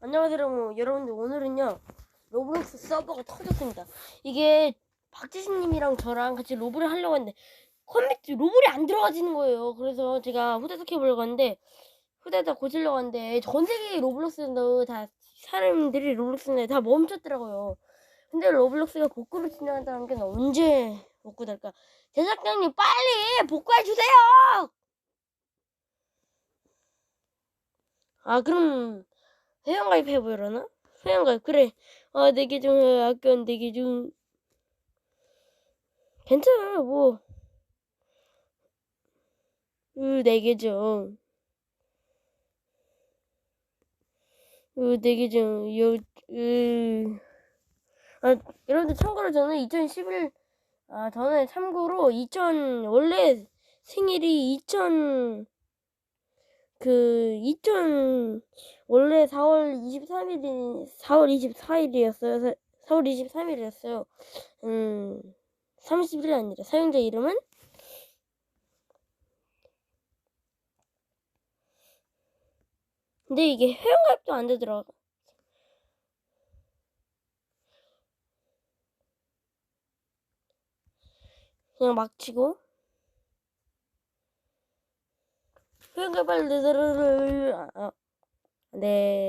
안녕하세요 여러분. 여러분들 오늘은요 로블록스 서버가 터졌습니다. 이게 박지신님이랑 저랑 같이 로블을 하려고 했는데 컴퓨터 로블이 안 들어가지는 거예요. 그래서 제가 후다닥 해보려고 하는데 후다닥 고치려고 하는데 전 세계 로블록스도 다 사람들이 로블록스인데 다 멈췄더라고요. 근데 로블록스가 복구를 진행한다는 게 언제 복구될까? 제작장님 빨리 복구해 주세요. 아 그럼 회원가입 해보려나? 회원가입 그래. 아 내게 좀 아껴 내게 좀 괜찮아 뭐. 으, 내게 좀 으, 내게 좀 여, 으. 아, 여러분들 참고로 저는 2011 아, 저는 참고로 2000 원래 생일이 2000 그, 2000, 원래 4월 23일이, 4월 24일이었어요. 4 월 23일이었어요. 음, 30일이 아니라, 사용자 이름은? 근데 이게 회원가입도 안 되더라. 그냥 막 치고. 회원가입 빨리 되더라. 아, 네.